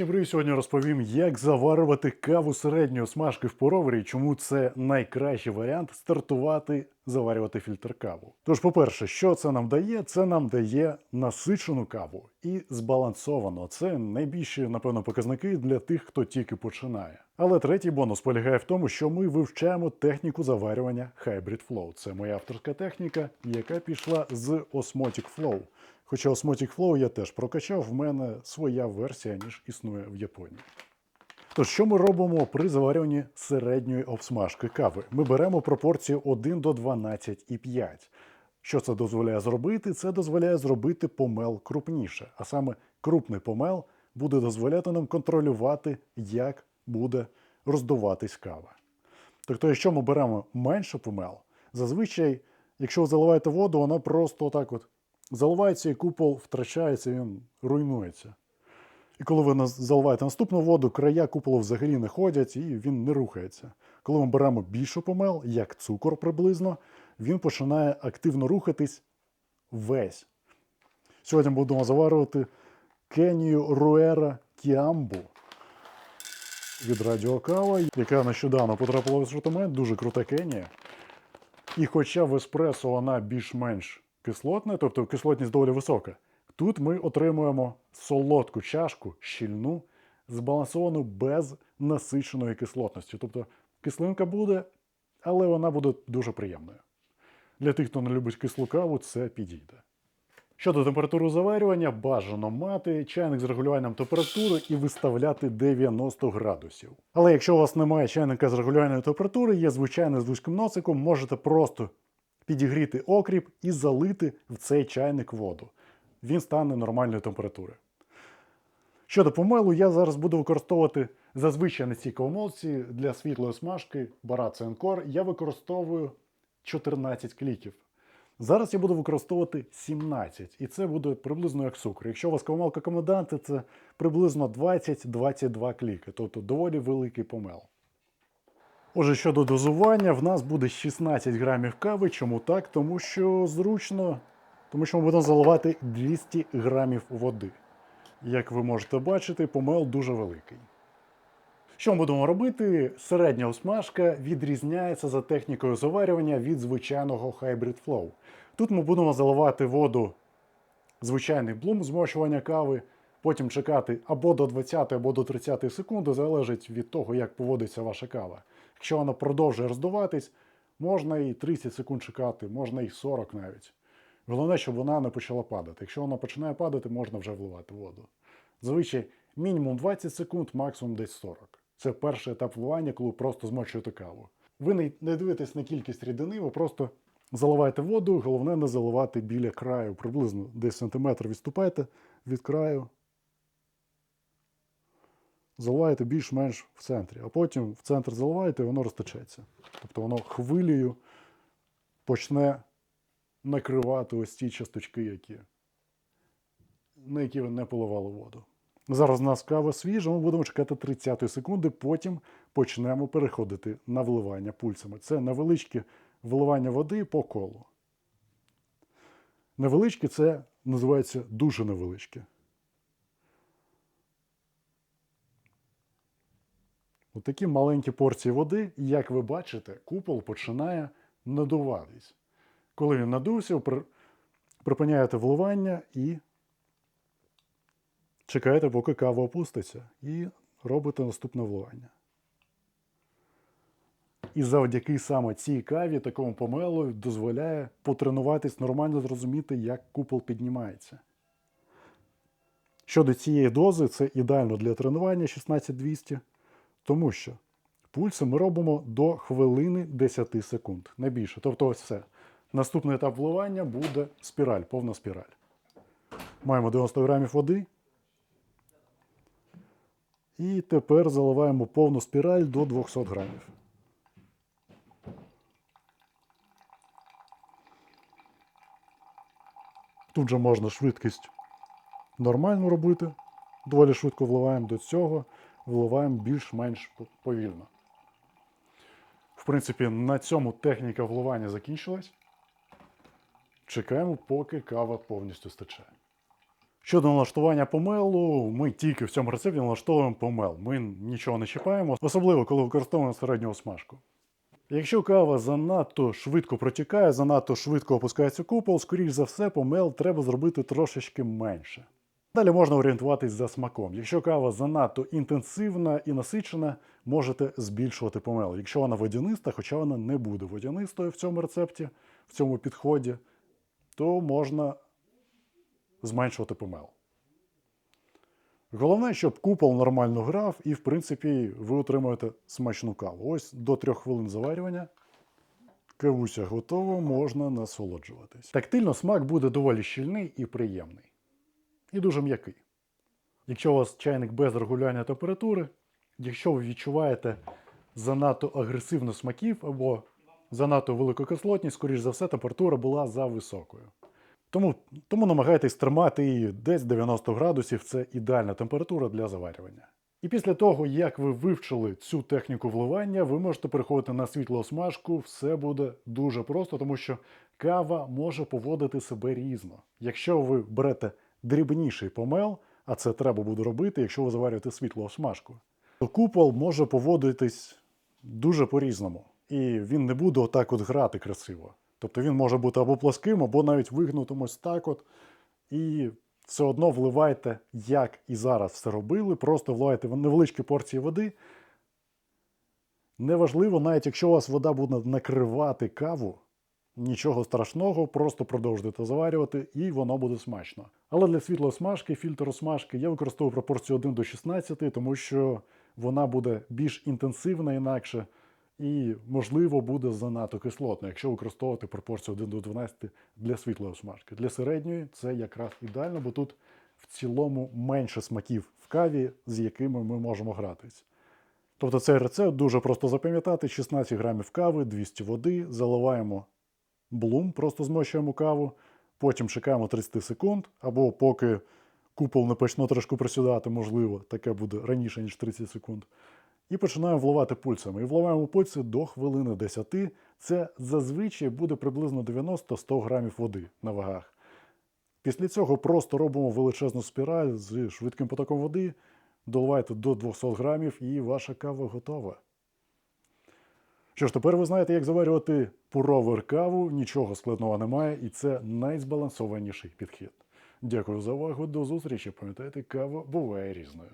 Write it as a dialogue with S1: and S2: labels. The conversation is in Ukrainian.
S1: Всім! Сьогодні розповім, як заварювати каву середньої смажки в поровері, чому це найкращий варіант стартувати заварювати фільтр каву. Тож, по-перше, що це нам дає? Це нам дає насичену каву і збалансовано. Це найбільші, напевно, показники для тих, хто тільки починає. Але третій бонус полягає в тому, що ми вивчаємо техніку заварювання Hybrid Flow. Це моя авторська техніка, яка пішла з Osmotic Flow. Хоча Osmotic Flow я теж прокачав, в мене своя версія, ніж існує в Японії. Тож, що ми робимо при заварюванні середньої обсмажки кави? Ми беремо пропорцію 1 до 12,5. Що це дозволяє зробити? Це дозволяє зробити помел крупніше. А саме крупний помел буде дозволяти нам контролювати, як буде роздуватись кава. Тобто, якщо ми беремо менше помел, зазвичай, якщо ви заливаєте воду, вона просто отак от заливається і купол втрачається, він руйнується. І коли ви заливаєте наступну воду, края куполу взагалі не ходять і він не рухається. Коли ми беремо більше помел, як цукор приблизно, він починає активно рухатись весь. Сьогодні будемо заварювати Кенію Руера Кіамбу від Радіокава, яка нещодавно потрапила в асортимент, дуже крута Кенія. І хоча в еспресо вона більш-менш кислотна, тобто кислотність доволі висока, тут ми отримуємо солодку чашку, щільну, збалансовану без насиченої кислотності. Тобто кислинка буде, але вона буде дуже приємною. Для тих, хто не любить кислу каву, це підійде. Щодо температури заварювання, бажано мати чайник з регулюванням температури і виставляти 90 градусів. Але якщо у вас немає чайника з регулюванням температури, є звичайний з вузьким носиком, можете просто підігріти окріп і залити в цей чайник воду. Він стане нормальної температури. Щодо помелу, я зараз буду використовувати зазвичай на цій кавомолці для світлої смажки Baratza Encore я використовую 14 кліків. Зараз я буду використовувати 17, і це буде приблизно як цукор. Якщо у вас кавомолка коменданти, це приблизно 20-22 кліки, тобто доволі великий помел. Отже, щодо дозування, в нас буде 16 грамів кави. Чому так? Тому що зручно, тому що ми будемо заливати 200 грамів води. Як ви можете бачити, помел дуже великий. Що ми будемо робити? Середня осмажка відрізняється за технікою заварювання від звичайного Hybrid Flow. Тут ми будемо заливати воду звичайний блум змочування кави, потім чекати або до 20, або до 30 секунди, залежить від того, як поводиться ваша кава. Якщо вона продовжує роздуватись, можна і 30 секунд чекати, можна і 40 навіть. Головне, щоб вона не почала падати. Якщо вона починає падати, можна вже вливати воду. Зазвичай мінімум 20 секунд, максимум десь 40. Це перший етап вливання, коли просто змочуєте каву. Ви не, дивитесь на кількість рідини, ви просто заливаєте воду, головне не заливати біля краю, приблизно десь сантиметр відступайте від краю. Заливаєте більш-менш в центрі, а потім в центр заливаєте і воно розтечеться. Тобто воно хвилею почне накривати ось ті часточки, які, на які ви не поливали воду. Зараз у нас кава свіжа, ми будемо чекати 30 секунди, потім почнемо переходити на вливання пульсами. Це невеличке вливання води по колу. Невеличке це називається дуже невеличке. От такі маленькі порції води, як ви бачите, купол починає надуватись. Коли він надувся, припиняєте вливання і чекаєте, поки кава опуститься, і робите наступне вливання. І завдяки саме цій каві, такому помелу, дозволяє потренуватись, нормально зрозуміти, як купол піднімається. Щодо цієї дози, це ідеально для тренування 16200, тому що пульси ми робимо до хвилини 10 секунд, не більше. Тобто, ось все. Наступний етап вливання буде спіраль, повна спіраль. Маємо 90 грамів води. І тепер заливаємо повну спіраль до 200 грамів. Тут же можна швидкість нормальну робити. Доволі швидко вливаємо до цього, вливаємо більш-менш повільно. В принципі, на цьому техніка вливання закінчилась. Чекаємо, поки кава повністю стече. Щодо налаштування помелу, ми тільки в цьому рецепті налаштовуємо помел. Ми нічого не чіпаємо, особливо коли використовуємо середнього смажку. Якщо кава занадто швидко протікає, занадто швидко опускається купол, скоріш за все, помел треба зробити трошечки менше. Далі можна орієнтуватись за смаком. Якщо кава занадто інтенсивна і насичена, можете збільшувати помел. Якщо вона водяниста, хоча вона не буде водянистою в цьому рецепті, в цьому підході, то можна зменшувати помел. Головне, щоб купол нормально грав, і, в принципі, ви отримуєте смачну каву. Ось до 3 хвилин заварювання. Кавуся готова, можна насолоджуватись. Тактильно смак буде доволі щільний і приємний. І дуже м'який. Якщо у вас чайник без регулювання температури, якщо ви відчуваєте занадто агресивно смаків або занадто велику кислотність, скоріш за все, температура була за високою. Тому, тому намагайтесь тримати її десь 90 градусів це ідеальна температура для заварювання. І після того, як ви вивчили цю техніку вливання, ви можете переходити на світлоосмажку. Все буде дуже просто, тому що кава може поводити себе різно. Якщо ви берете дрібніший помел, а це треба буде робити, якщо ви заварюєте світлоосмажку, то купол може поводитись дуже по-різному. І він не буде отак от грати красиво. Тобто він може бути або плоским, або навіть вигнутим ось так от. І все одно вливайте, як і зараз все робили, просто вливайте невеличкі порції води. Неважливо, навіть якщо у вас вода буде накривати каву, нічого страшного, просто продовжуйте заварювати, і воно буде смачно. Але для світлої смажки, фільтру смажки я використовую пропорцію 1 до 16, тому що вона буде більш інтенсивна інакше. І, можливо, буде занадто кислотно, якщо використовувати пропорцію 1 до 12 для світлої смажки. Для середньої це якраз ідеально, бо тут в цілому менше смаків в каві, з якими ми можемо гратись. Тобто цей рецепт дуже просто запам'ятати: 16 грамів кави, 200 води, заливаємо блум, просто змочуємо каву, потім чекаємо 30 секунд, або поки купол не почне трошки присідати, можливо, таке буде раніше, ніж 30 секунд. І починаємо вливати пульсами. І вливаємо пульси до хвилини 10. Це зазвичай буде приблизно 90-100 грамів води на вагах. Після цього просто робимо величезну спіраль з швидким потоком води, доливаєте до 200 грамів і ваша кава готова. Що ж, тепер ви знаєте, як заварювати пуровер каву, нічого складного немає, і це найзбалансованіший підхід. Дякую за увагу, до зустрічі. Пам'ятайте, кава буває різною.